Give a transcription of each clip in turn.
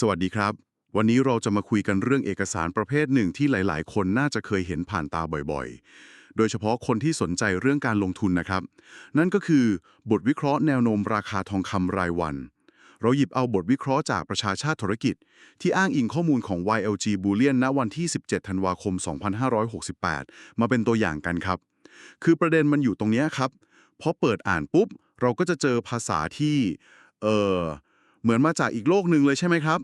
สวัสดีครับ วันนี้เราจะมาคุยกันเรื่องเอกสารประเภทหนึ่งที่หลาย ๆ คนน่าจะเคยเห็นผ่านตาบ่อย ๆ โดยเฉพาะคนที่สนใจเรื่องการลงทุนนะครับ นั่นก็คือบทวิเคราะห์แนวโน้มราคาทองคำรายวัน เราหยิบเอาบทวิเคราะห์จากประชาชาติธุรกิจ ที่อ้างอิงข้อมูลของ YLG Bullion ณวันที่ 17 ธันวาคม 2568 มาเป็นตัวอย่างกันครับ คือประเด็นมันอยู่ตรงนี้ครับพอเปิดอ่านปุ๊บ เราก็จะเจอภาษาที่ เออ เหมือนมาจากอีกโลกหนึ่งเลยใช่ไหมครับ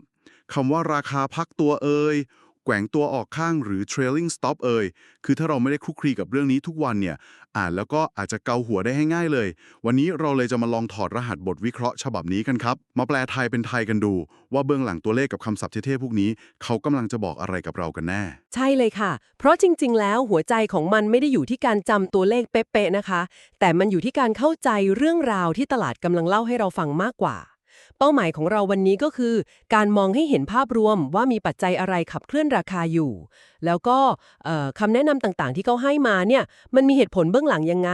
คำว่าราคาพักตัวเอ่ยแกว่งตัวออกข้างหรือ trailing stop เอ่ยคือถ้าเราไม่ได้คลุกคลีกับเรื่องนี้ทุกวันเนี่ย อ่านแล้วก็อาจจะเกาหัวได้ให้ง่ายเลย วันนี้เราเลยจะมาลองถอดรหัสบทวิเคราะห์ฉบับนี้กันครับ มาแปลไทยเป็นไทยกันดู ว่าเบื้องหลังตัวเลขกับคำศัพท์เท่ๆพวกนี้ เขากำลังจะบอกอะไรกับเรากันแน่ ใช่เลยค่ะ เพราะจริง ๆ แล้วหัวใจของมันไม่ได้อยู่ที่การจำตัวเลขเป๊ะๆนะคะ แต่มันอยู่ที่การเข้าใจเรื่องราวที่ตลาดกำลังเล่าให้เราฟังมากกว่า เป้าหมายของเราวันนี้ก็คือ การมองให้เห็นภาพรวมว่ามีปัจจัยอะไรขับเคลื่อนราคาอยู่ แล้วก็คำแนะนำต่างๆ ที่เขาให้มาเนี่ยมันมีเหตุผลเบื้องหลังยังไง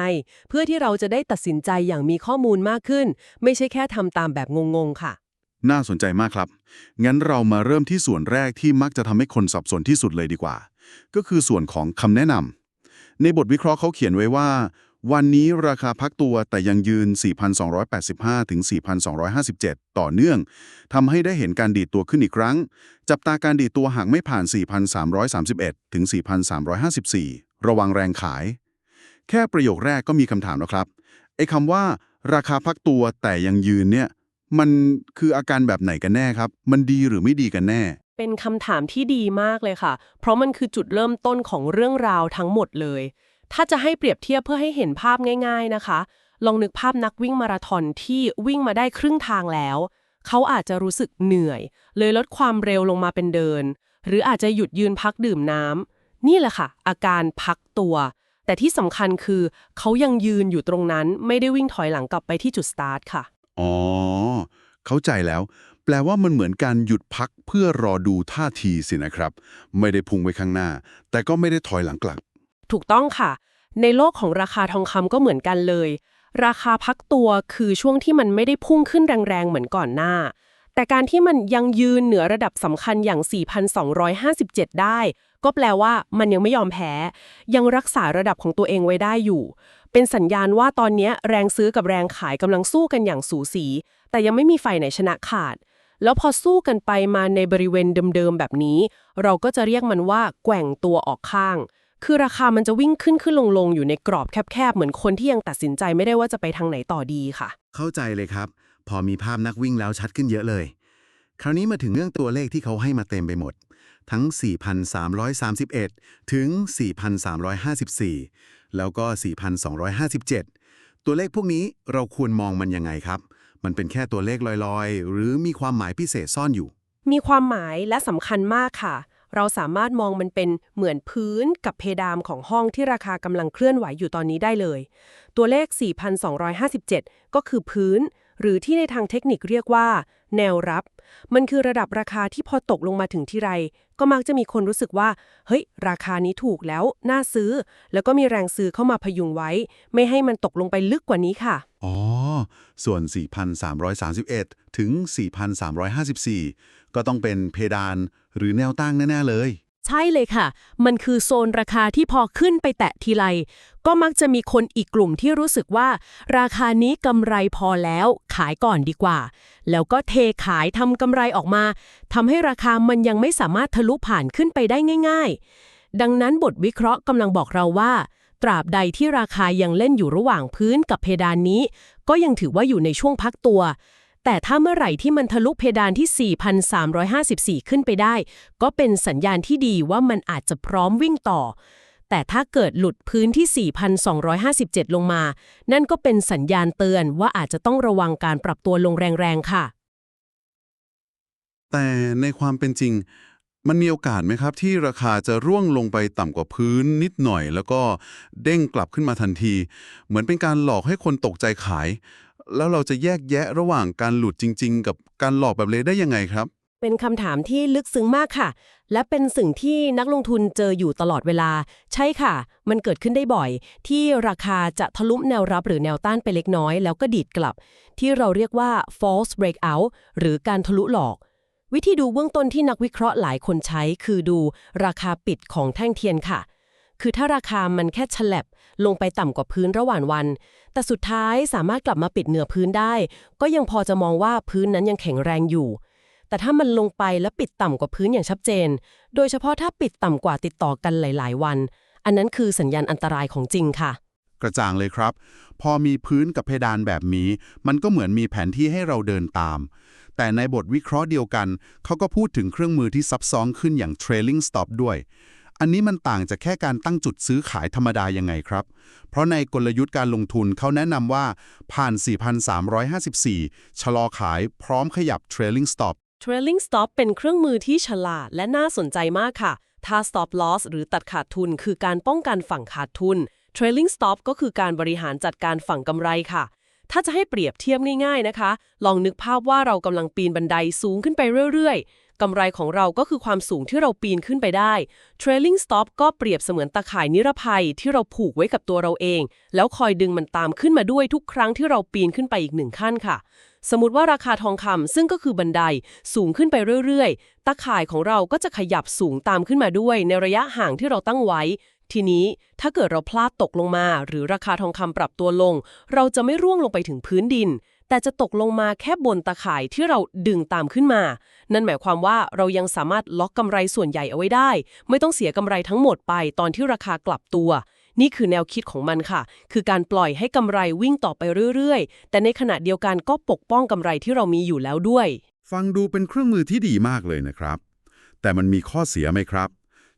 เพื่อที่เราจะได้ตัดสินใจอย่างมีข้อมูลมากขึ้น ไม่ใช่แค่ทำตามแบบงงๆค่ะ น่าสนใจมากครับ งั้นเรามาเริ่มที่ส่วนแรกที่มักจะทำให้คนสับสนที่สุดเลยดีกว่า ก็คือส่วนของคำแนะนำในบทวิเคราะห์เขาเขียนไว้ว่า วันนี้ราคาพักตัวแต่ยังยืน 4,285 ถึง 4,257 ต่อเนื่อง ทำให้ได้เห็นการดีดตัวขึ้นอีกครั้ง จับตาการดีดตัวหากไม่ผ่าน 4,331 ถึง 4,354 ระวังแรงขาย แค่ประโยคแรกก็มีคำถามแล้วครับ ไอ้คำว่า ราคาพักตัวแต่ยังยืนเนี่ย มันคืออาการแบบไหนกันแน่ครับ มันดีหรือไม่ดีกันแน่ เป็นคำถามที่ดีมากเลยค่ะ เพราะมันคือจุดเริ่มต้นของเรื่องราวทั้งหมดเลย ถ้าจะให้เปรียบเทียบเพื่อให้เห็นภาพง่าย ๆนะคะ ลองนึกภาพนักวิ่งมาราธอนที่วิ่งมาได้ครึ่งทางแล้ว เขาอาจจะรู้สึกเหนื่อย เลยลดความเร็วลงมาเป็นเดิน หรืออาจจะหยุดยืนพักดื่มน้ำนี่แหละค่ะ อาการพักตัว แต่ที่สำคัญคือ เขายังยืนอยู่ตรงนั้นไม่ได้วิ่งถอยหลังกลับไปที่จุดสตาร์ทค่ะ อ๋อ เข้าใจแล้ว แปลว่ามันเหมือนการหยุดพักเพื่อรอดูท่าทีสินะครับ ไม่ได้พุ่งไปข้างหน้า แต่ก็ไม่ได้ถอยหลังกลับ ถูกต้องค่ะ ในโลกของราคาทองคำก็เหมือนกันเลย ราคาพักตัวคือช่วงที่มันไม่ได้พุ่งขึ้นแรงๆ เหมือนก่อนหน้า แต่การที่มันยังยืนเหนือระดับสำคัญอย่าง 4,257 ได้ ก็แปลว่ามันยังไม่ยอมแพ้ ยังรักษาระดับของตัวเองไว้ได้อยู่ เป็นสัญญาณว่าตอนนี้แรงซื้อกับแรงขายกำลังสู้กันอย่างสูสี แต่ยังไม่มีฝ่ายไหนชนะขาดแล้วพอสู้กันไปมาในบริเวณเดิมๆแบบนี้ เราก็จะเรียกมันว่าแกว่งตัวออกข้าง คือราคามันจะวิ่งขึ้นขึ้นลงลงอยู่ในกรอบแคบๆ เหมือนคนที่ยังตัดสินใจไม่ได้ว่าจะไปทางไหนต่อดีค่ะ เข้าใจเลยครับ พอมีภาพนักวิ่งแล้วชัดขึ้นเยอะเลย คราวนี้มาถึงเรื่องตัวเลขที่เขาให้มาเต็มไปหมด ทั้ง 4,331 ถึง 4,354 แล้วก็ 4,257 ตัวเลขพวกนี้เราควรมองมันยังไงครับ มันเป็นแค่ตัวเลขลอยๆ หรือมีความหมายพิเศษซ่อนอยู่ มีความหมายและสำคัญมากค่ะ เราสามารถมองมันเป็นเหมือนพื้นกับเพดานของห้องที่ราคากำลังเคลื่อนไหวอยู่ตอนนี้ได้เลย ตัวเลข 4,257 ก็คือพื้น หรือที่ในทางเทคนิคเรียกว่า แนวรับ มันคือระดับราคาที่พอตกลงมาถึงที่ไร ก็มักจะมีคนรู้สึกว่า เฮ้ย ราคานี้ถูกแล้ว น่าซื้อ แล้วก็มีแรงซื้อเข้ามาพยุงไว้ ไม่ให้มันตกลงไปลึกกว่านี้ค่ะ อ๋อ ส่วน 4,331 ถึง 4,354 ก็ต้องเป็นเพดานหรือแนวตั้งแน่ๆเลย ใช่เลยค่ะ มันคือโซนราคาที่พอขึ้นไปแตะทีไร ก็มักจะมีคนอีกกลุ่มที่รู้สึกว่า ราคานี้กำไรพอแล้วขายก่อนดีกว่า แล้วก็เทขายทำกำไรออกมาทำให้ราคามันยังไม่สามารถทะลุผ่านขึ้นไปได้ง่าย ๆ ดังนั้นบทวิเคราะห์กำลังบอกเราว่า ตราบใดที่ราคายังเล่นอยู่ระหว่างพื้นกับเพดานนี้ ก็ยังถือว่าอยู่ในช่วงพักตัว แต่ถ้าเมื่อไหร่ที่มันทะลุเพดานที่ 4,354 ขึ้นไปได้ ก็เป็นสัญญาณที่ดีว่ามันอาจจะพร้อมวิ่งต่อ แต่ถ้าเกิดหลุดพื้นที่ 4,257 ลงมา นั่นก็เป็นสัญญาณเตือนว่าอาจจะต้องระวังการปรับตัวลงแรงๆ ค่ะ แต่ในความเป็นจริง มันมีโอกาสไหมครับ ที่ราคาจะร่วงลงไปต่ำกว่าพื้นนิดหน่อย แล้วก็เด้งกลับขึ้นมาทันที เหมือนเป็นการหลอกให้คนตกใจขาย แล้วเราจะแยกแยะระหว่างการหลุดจริง ๆ กับการหลอกแบบเลได้ยังไงครับ เป็นคำถามที่ลึกซึ้งมากค่ะ และเป็นสิ่งที่นักลงทุนเจออยู่ตลอดเวลา ใช่ค่ะ มันเกิดขึ้นได้บ่อย ที่ราคาจะทะลุแนวรับหรือแนวต้านไปเล็กน้อย แล้วก็ดีดกลับ ที่เราเรียกว่า false breakout หรือการทะลุหลอกวิธีดูเบื้องต้นที่นักวิเคราะห์หลายคนใช้ คือดูราคาปิดของแท่งเทียนค่ะ คือถ้าราคามันแค่ฉลับลงไปต่ำกว่าพื้นระหว่างวัน แต่สุดท้ายสามารถกลับมาปิดเหนือพื้นได้ ก็ยังพอจะมองว่าพื้นนั้นยังแข็งแรงอยู่ แต่ถ้ามันลงไปแล้วปิดต่ำกว่าพื้นอย่างชัดเจน โดยเฉพาะถ้าปิดต่ำกว่าติดต่อกันหลาย ๆ วัน อันนั้นคือสัญญาณอันตรายของจริงค่ะ กระจ่างเลยครับ พอมีพื้นกับเพดานแบบนี้ มันก็เหมือนมีแผนที่ให้เราเดินตามแต่ในบทวิเคราะห์เดียวกัน เขาก็พูดถึงเครื่องมือที่ซับซ้อนขึ้นอย่าง trailing stop ด้วย อันนี้มันต่างจากแค่การตั้งจุดซื้อขายธรรมดายังไงครับ เพราะในกลยุทธ์การลงทุนเขาแนะนำว่าผ่าน 4,354 ชะลอขายพร้อมขยับ trailing stop Trailing Stop เป็นเครื่องมือที่ฉลาดและน่าสนใจมากค่ะ ถ้า Stop Loss หรือตัดขาดทุน คือการป้องกันฝั่งขาดทุน Trailing Stop ก็คือการบริหารจัดการฝั่งกำไรค่ะ ถ้าจะให้เปรียบเทียบง่ายๆนะคะ ลองนึกภาพว่าเรากำลังปีนบันไดสูงขึ้นไปเรื่อยๆ กำไรของเราก็คือความสูงที่เราปีนขึ้นไปได้ Trailing Stop ก็เปรียบเสมือนตาข่ายนิรภัยที่เราผูกไว้กับตัวเราเอง แล้วคอยดึงมันตามขึ้นมาด้วยทุกครั้งที่เราปีนขึ้นไปอีกหนึ่งขั้นค่ะ สมมติว่าราคาทองคำซึ่งก็คือบันไดสูงขึ้นไปเรื่อยๆ ตาข่ายของเราก็จะขยับสูงตามขึ้นมาด้วย ในระยะห่างที่เราตั้งไว้ ทีนี้ถ้าเกิดเราพลาดตกลงมา หรือราคาทองคำปรับตัวลง เราจะไม่ร่วงลงไปถึงพื้นดิน แต่จะตกลงมาแค่บนตาข่ายที่เราดึงตามขึ้นมา นั่นหมายความว่าเรายังสามารถล็อกกำไรส่วนใหญ่เอาไว้ได้ ไม่ต้องเสียกำไรทั้งหมดไปตอนที่ราคากลับตัว นี่คือแนวคิดของมันค่ะ คือการปล่อยให้กำไรวิ่งต่อไปเรื่อยๆ แต่ในขณะเดียวกันก็ปกป้องกำไรที่เรามีอยู่แล้วด้วย ฟังดูเป็นเครื่องมือที่ดีมากเลยนะครับ แต่มันมีข้อเสียไหมครับ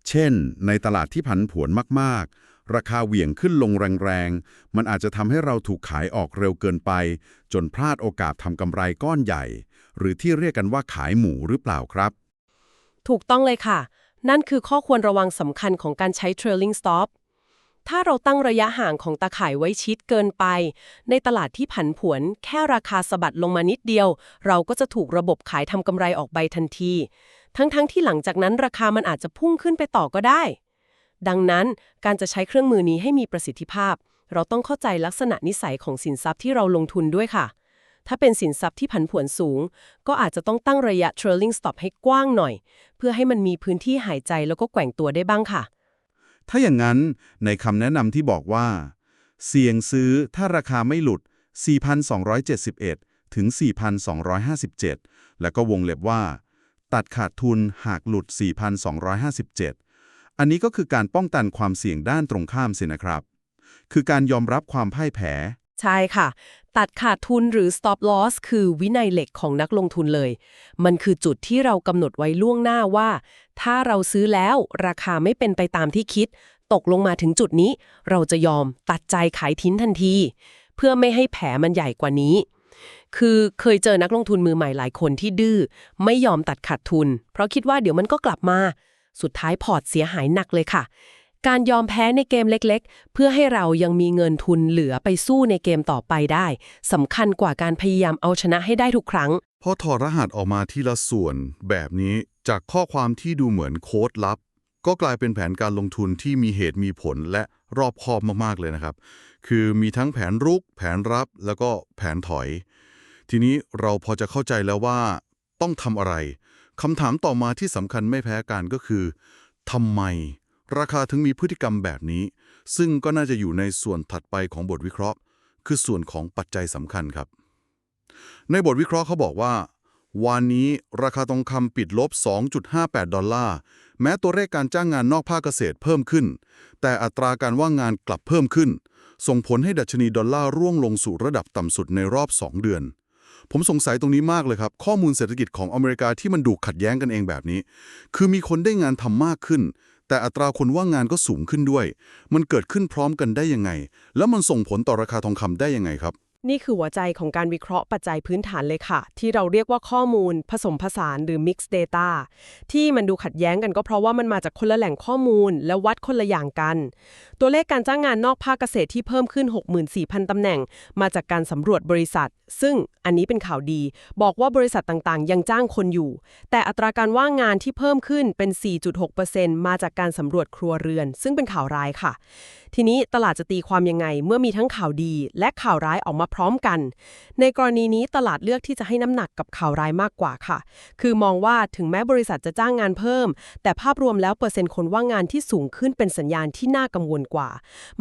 เช่น ในตลาดที่ผันผวนมากๆ ราคาเหวี่ยงขึ้นลงแรงๆ มันอาจจะทำให้เราถูกขายออกเร็วเกินไป จนพลาดโอกาสทำกำไรก้อนใหญ่ หรือที่เรียกกันว่าขายหมูหรือเปล่าครับ ถูกต้องเลยค่ะ นั่นคือข้อควรระวังสำคัญของการใช้ trailing stop ถ้าเราตั้งระยะห่างของตาข่ายไว้ชิดเกินไป ในตลาดที่ผันผวน แค่ราคาสะบัดลงมานิดเดียว เราก็จะถูกระบบขายทำกำไรออกใบทันที ทั้งๆทที่หลังจากนั้นราคามันอาจจะพุ่งขึ้นไปต่อก็ได้ ดังนั้นการจะใช้เครื่องมือนี้ให้มีประสิทธิภาพ เราต้องเข้าใจลักษณะนิสัยของสินทรัพย์ที่เราลงทุนด้วยค่ะ ถ้าเป็นสินทรัพย์ที่ผันผวนสูง ก็อาจจะต้องตั้งระยะ trailing stop ให้กว้างหน่อย เพื่อให้มันมีพื้นที่หายใจแล้วก็แกว่งตัวได้บ้างค่ะ ถ้าอย่างนั้นในคำแนะนำที่บอกว่า เสี่ยงซื้อถ้าราคาไม่หลุด 4,271 ถึง 4,257 แล้วก็วงเล็บว่า ตัดขาดทุนหากหลุด 4,257 อันนี้ก็คือการป้องกันความเสี่ยงด้านตรงข้ามสินะครับ คือการยอมรับความพ่ายแพ้ ใช่ค่ะ ตัดขาดทุนหรือ stop loss คือวินัยเหล็กของนักลงทุนเลย มันคือจุดที่เรากำหนดไว้ล่วงหน้าว่า ถ้าเราซื้อแล้วราคาไม่เป็นไปตามที่คิด ตกลงมาถึงจุดนี้ เราจะยอมตัดใจขายทิ้นทันที เพื่อไม่ให้แผลมันใหญ่กว่านี้คือเคยเจอนักลงทุนมือใหม่หลายคนที่ดื้อ ไม่ยอมตัดขาดทุน เพราะคิดว่าเดี๋ยวมันก็กลับมา สุดท้ายพอร์ตเสียหายหนักเลยค่ะ การยอมแพ้ในเกมเล็กๆ เพื่อให้เรายังมีเงินทุนเหลือไปสู้ในเกมต่อไปได้สำคัญกว่าการพยายามเอาชนะให้ได้ทุกครั้ง พอถอดรหัสออกมาทีละส่วน แบบนี้จากข้อความที่ดูเหมือนโค้ดลับ ก็กลายเป็นแผนการลงทุนที่มีเหตุมีผลและรอบคอบมากๆเลยนะครับ คือมีทั้งแผนรุก แผนรับ แล้วก็แผนถอย ทีนี้เราพอจะเข้าใจแล้วว่า ต้องทำอะไร คำถามต่อมาที่สำคัญไม่แพ้กันก็คือทำไม ราคาถึงมีพฤติกรรมแบบนี้ ซึ่งก็น่าจะอยู่ในส่วนถัดไปของบทวิเคราะห์ คือส่วนของปัจจัยสำคัญครับ ในบทวิเคราะห์เขาบอกว่า วันนี้ราคาทองคำปิดลบ 2.58 ดอลลาร์ แม้ตัวเลขการจ้างงานนอกภาคเกษตรเพิ่มขึ้น แต่อัตราการว่างงานกลับเพิ่มขึ้น ส่งผลให้ดัชนีดอลลาร์ร่วงลงสู่ระดับต่ำสุดในรอบ 2 เดือน ผมสงสัยตรงนี้มากเลยครับ ข้อมูลเศรษฐกิจของอเมริกาที่มันดูขัดแย้งกันเองแบบนี้ คือมีคนได้งานทำมากขึ้น แต่อัตราคนว่างงานก็สูงขึ้นด้วย มันเกิดขึ้นพร้อมกันได้ยังไง แล้วมันส่งผลต่อราคาทองคำได้ยังไงครับ นี่คือหัวใจของการวิเคราะห์ปัจจัยพื้นฐานเลยค่ะ ที่เราเรียกว่าข้อมูล ผสมผสานหรือ mixed data ที่มันดูขัดแย้งกันก็เพราะว่ามันมาจากคนละแหล่งข้อมูล และวัดคนละอย่างกัน ตัวเลขการจ้างงานนอกภาคเกษตรที่เพิ่มขึ้น 64,000 ตำแหน่ง มาจากการสำรวจบริษัท ซึ่งอันนี้เป็นข่าวดี บอกว่าบริษัทต่างๆ ยังจ้างคนอยู่ แต่อัตราการว่างงานที่เพิ่มขึ้นเป็น 4.6%มาจากการสำรวจครัวเรือน ซึ่งเป็นข่าวร้ายค่ะ ทีนี้ตลาดจะตีความยังไงเมื่อมีทั้งข่าวดี และข่าวร้ายออกมาพร้อมกัน ในกรณีนี้ตลาดเลือกที่จะให้น้ำหนักกับข่าวร้ายมากกว่าค่ะ คือมองว่าถึงแม้บริษัทจะจ้างงานเพิ่ม แต่ภาพรวมแล้วเปอร์เซ็นต์คนว่างงานที่สูงขึ้นเป็นสัญญาณที่น่ากังวลกว่า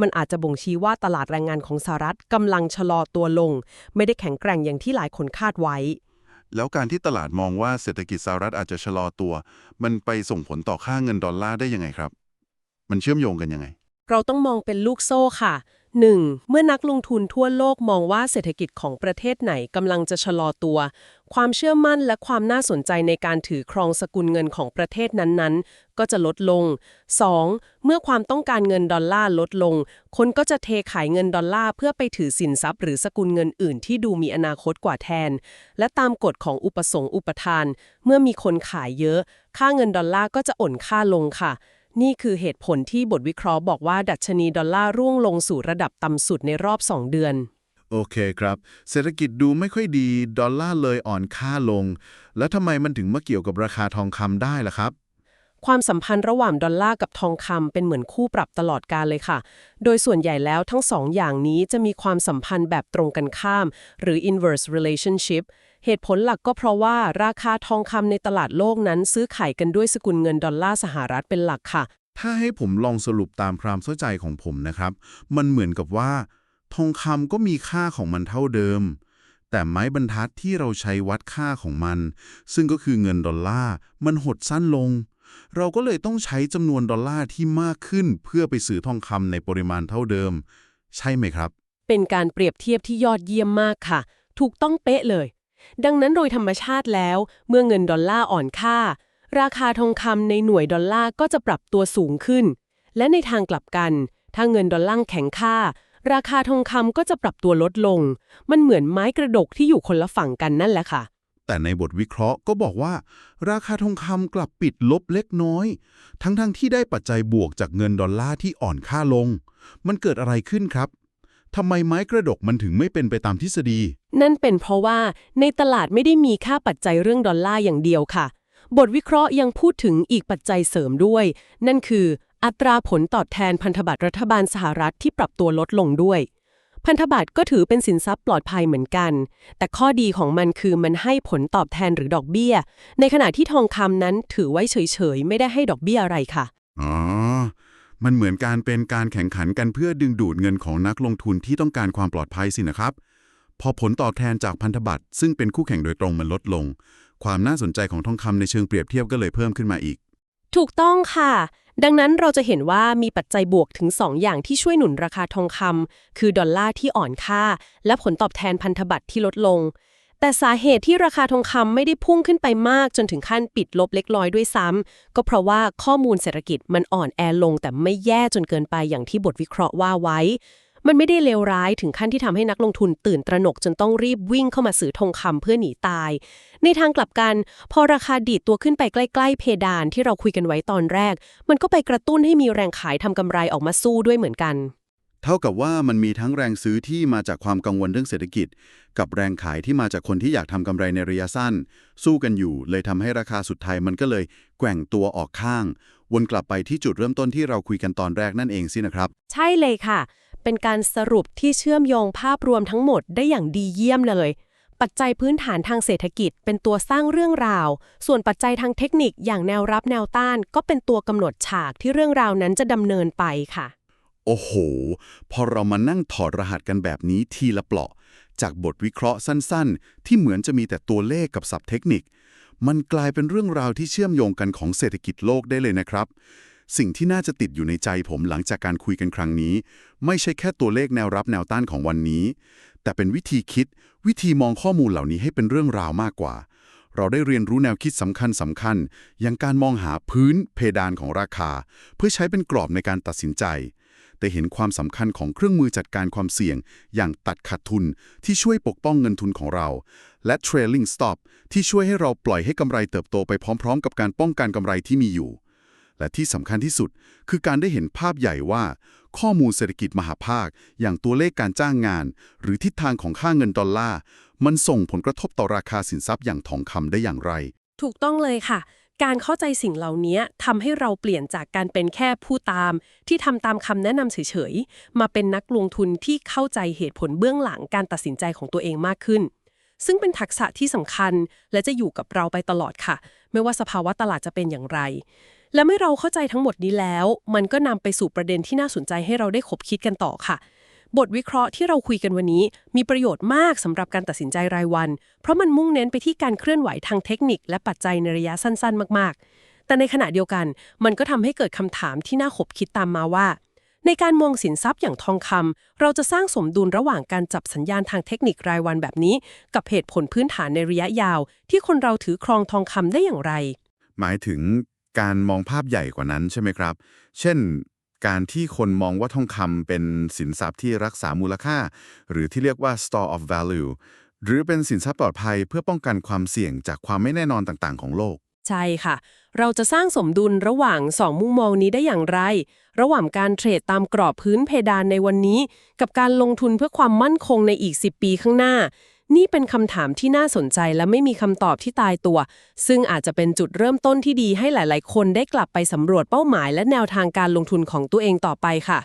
มันอาจจะบ่งชี้ว่าตลาดแรงงานของสหรัฐกำลังชะลอตัวลง ไม่ได้แข็งแกร่งอย่างที่หลายคนคาดไว้แล้วการที่ตลาดมองว่าเศรษฐกิจสหรัฐอาจจะชะลอตัว มันไปส่งผลต่อค่าเงินดอลลาร์ได้ยังไงครับ มันเชื่อมโยงกันยังไง เราต้องมองเป็นลูกโซ่ค่ะ 1. เมื่อนักลงทุนทั่วโลกมองว่าเศรษฐกิจของประเทศไหนกำลังจะชะลอตัว ความเชื่อมั่นและความน่าสนใจในการถือครองสกุลเงินของประเทศนั้นๆ ก็จะลดลง 2. เมื่อความต้องการเงินดอลลาร์ลดลง คนก็จะเทขายเงินดอลลาร์เพื่อไปถือสินทรัพย์หรือสกุลเงินอื่นที่ดูมีอนาคตกว่าแทน และตามกฎของอุปสงค์อุปทาน เมื่อมีคนขายเยอะ ค่าเงินดอลลาร์ก็จะอ่อนค่าลงค่ะ นี่คือเหตุผลที่บทวิเคราะห์บอกว่าดัชนีดอลลาร์ร่วงลงสู่ระดับต่ำสุดในรอบ 2 เดือน โอเคครับ เศรษฐกิจดูไม่ค่อยดี ดอลลาร์เลยอ่อนค่าลง แล้วทำไมมันถึงมาเกี่ยวกับราคาทองคำได้ล่ะครับ ความสัมพันธ์ระหว่างดอลลาร์กับทองคำเป็นเหมือนคู่ปรับตลอดกาลเลยค่ะ โดยส่วนใหญ่แล้วทั้งสองอย่างนี้จะมีความสัมพันธ์แบบตรงกันข้าม หรือ inverse relationship เหตุผลหลักก็เพราะว่าราคาทองคำในตลาดโลกนั้นซื้อขายกันด้วยสกุลเงินดอลลาร์สหรัฐเป็นหลักค่ะ ถ้าให้ผมลองสรุปตามความเข้าใจของผมนะครับ มันเหมือนกับว่า ทองคำก็มีค่าของมันเท่าเดิม แต่ไม้บรรทัดที่เราใช้วัดค่าของมัน ซึ่งก็คือเงินดอลลาร์มันหดสั้นลง เราก็เลยต้องใช้จำนวนดอลลาร์ที่มากขึ้น เพื่อไปซื้อทองคำในปริมาณเท่าเดิม ใช่ไหมครับ เป็นการเปรียบเทียบที่ยอดเยี่ยมมากค่ะ ถูกต้องเป๊ะเลย ดังนั้นโดยธรรมชาติแล้ว เมื่อเงินดอลลาร์อ่อนค่า ราคาทองคำในหน่วยดอลลาร์ก็จะปรับตัวสูงขึ้น และในทางกลับกัน ถ้าเงินดอลลาร์แข็งค่า ราคาทองคำก็จะปรับตัวลดลง มันเหมือนไม้กระดกที่อยู่คนละฝั่งกันนั่นแหละค่ะ แต่ในบทวิเคราะห์ก็บอกว่า ราคาทองคำกลับปิดลบเล็กน้อย ทั้งๆทที่ได้ปัจจัยบวกจากเงินดอลลาร์ที่อ่อนค่าลง มันเกิดอะไรขึ้นครับ ทำไมไม้กระดกมันถึงไม่เป็นไปตามทฤษฎี นั่นเป็นเพราะว่าในตลาดไม่ได้มีค่าปัจจัยเรื่องดอลลาร์อย่างเดียวค่ะ บทวิเคราะห์ยังพูดถึงอีกปัจจัยเสริมด้วย นั่นคือ อัตราผลตอบแทนพันธบัตรรัฐบาลสหรัฐที่ปรับตัวลดลงด้วย พันธบัตรก็ถือเป็นสินทรัพย์ปลอดภัยเหมือนกัน แต่ข้อดีของมันคือมันให้ผลตอบแทนหรือดอกเบี้ย ในขณะที่ทองคำนั้นถือไว้เฉยๆไม่ได้ให้ดอกเบี้ยอะไรค่ะอ๋อ มันเหมือนการเป็นการแข่งขันกันเพื่อดึงดูดเงินของนักลงทุนที่ต้องการความปลอดภัยสินะครับ พอผลตอบแทนจากพันธบัตรซึ่งเป็นคู่แข่งโดยตรงมันลดลง ความน่าสนใจของทองคำในเชิงเปรียบเทียบก็เลยเพิ่มขึ้นมาอีก ถูกต้องค่ะ ดังนั้นเราจะเห็นว่ามีปัจจัยบวกถึง 2 อย่างที่ช่วยหนุนราคาทองคำคือดอลลาร์ที่อ่อนค่า และผลตอบแทนพันธบัตรที่ลดลง แต่สาเหตุที่ราคาทองคำไม่ได้พุ่งขึ้นไปมากจนถึงขั้นปิดลบเล็กน้อยด้วยซ้ำก็เพราะว่าข้อมูลเศรษฐกิจมันอ่อนแอลง แต่ไม่แย่จนเกินไปอย่างที่บทวิเคราะห์ว่าไว้ มันไม่ได้เลวร้ายถึงขั้นที่ทำให้นักลงทุนตื่นตระหนกจนต้องรีบวิ่งเข้ามาซื้อทองคำเพื่อหนีตาย ในทางกลับกัน พอราคาดีดตัวขึ้นไปใกล้ๆ เพดานที่เราคุยกันไว้ตอนแรก มันก็ไปกระตุ้นให้มีแรงขายทำกำไรออกมาสู้ด้วยเหมือนกัน เท่ากับว่ามันมีทั้งแรงซื้อที่มาจากความกังวลเรื่องเศรษฐกิจ กับแรงขายที่มาจากคนที่อยากทำกำไรในระยะสั้น สู้กันอยู่ เลยทำให้ราคาสุดท้ายมันก็เลยแกว่งตัวออกข้าง วนกลับไปที่จุดเริ่มต้นที่เราคุยกันตอนแรกนั่นเองสินะครับ ใช่เลยค่ะ เป็นการสรุปที่เชื่อมโยงภาพรวมทั้งหมดได้อย่างดีเยี่ยมเลย ปัจจัยพื้นฐานทางเศรษฐกิจ เป็นตัวสร้างเรื่องราว ส่วนปัจจัยทางเทคนิคอย่างแนวรับแนวต้าน ก็เป็นตัวกำหนดฉากที่เรื่องราวนั้นจะดำเนินไปค่ะ โอ้โห พอเรามานั่งถอดรหัสกันแบบนี้ทีละเปลาะ จากบทวิเคราะห์สั้นๆ ที่เหมือนจะมีแต่ตัวเลขกับศัพท์เทคนิค มันกลายเป็นเรื่องราวที่เชื่อมโยงกันของเศรษฐกิจโลกได้เลยนะครับ สิ่งที่น่าจะติดอยู่ในใจผมหลังจากการคุยกันครั้งนี้ ไม่ใช่แค่ตัวเลขแนวรับแนวต้านของวันนี้ แต่เป็นวิธีคิด วิธีมองข้อมูลเหล่านี้ให้เป็นเรื่องราวมากกว่าเราได้เรียนรู้แนวคิดสำคัญสำคัญๆอย่างการมองหาพื้นเพดานของราคา เพื่อใช้เป็นกรอบในการตัดสินใจ แต่เห็นความสำคัญของเครื่องมือจัดการความเสี่ยง อย่างตัดขาดทุนที่ช่วยปกป้องเงินทุนของเรา และ trailing stop ที่ช่วยให้เราปล่อยให้กำไรเติบโตไปพร้อม ๆ กับการป้องกันกำไรที่มีอยู่ และที่สำคัญที่สุด คือการได้เห็นภาพใหญ่ว่า ข้อมูลเศรษฐกิจมหาภาค อย่างตัวเลขการจ้างงาน หรือทิศทางของค่าเงินดอลลาร์มันส่งผลกระทบต่อราคาสินทรัพย์อย่างทองคำได้อย่างไร ถูกต้องเลยค่ะ การเข้าใจสิ่งเหล่านี้ทำให้เราเปลี่ยนจากการเป็นแค่ผู้ตาม ที่ทำตามคำแนะนำเฉยๆ มาเป็นนักลงทุนที่เข้าใจเหตุผลเบื้องหลังการตัดสินใจของตัวเองมากขึ้น ซึ่งเป็นทักษะที่สำคัญและจะอยู่กับเราไปตลอดค่ะ ไม่ว่าสภาวะตลาดจะเป็นอย่างไร และเมื่อเราเข้าใจทั้งหมดนี้แล้ว มันก็นำไปสู่ประเด็นที่น่าสนใจให้เราได้คบคิดกันต่อค่ะ บทวิเคราะห์ที่เราคุยกันวันนี้ มีประโยชน์มากสำหรับการตัดสินใจรายวัน เพราะมันมุ่งเน้นไปที่การเคลื่อนไหวทางเทคนิค และปัจจัยในระยะสั้น ๆ มาก ๆ แต่ในขณะเดียวกัน มันก็ทำให้เกิดคำถามที่น่าขบคิดตามมาว่า ในการมองสินทรัพย์อย่างทองคำเราจะสร้างสมดุลระหว่างการจับสัญญาณทางเทคนิครายวันแบบนี้ กับเหตุผลพื้นฐานในระยะยาว ที่คนเราถือครองทองคำได้อย่างไร หมายถึงการมองภาพใหญ่กว่านั้นใช่ไหมครับ เช่น การที่คนมองว่าทองคำเป็นสินทรัพย์ที่รักษามูลค่า หรือที่เรียกว่า store of value หรือเป็นสินทรัพย์ปลอดภัยเพื่อป้องกันความเสี่ยงจากความไม่แน่นอนต่างๆ ของโลก ใช่ค่ะ เราจะสร้างสมดุลระหว่างสองมุมมองนี้ได้อย่างไร ระหว่างการเทรดตามกรอบพื้นเพดานในวันนี้ กับการลงทุนเพื่อความมั่นคงในอีก 10 ปีข้างหน้า นี่เป็นคำถามที่น่าสนใจและไม่มีคำตอบที่ตายตัว ซึ่งอาจจะเป็นจุดเริ่มต้นที่ดีให้หลาย ๆ คนได้กลับไปสำรวจเป้าหมายและแนวทางการลงทุนของตัวเองต่อไปค่ะ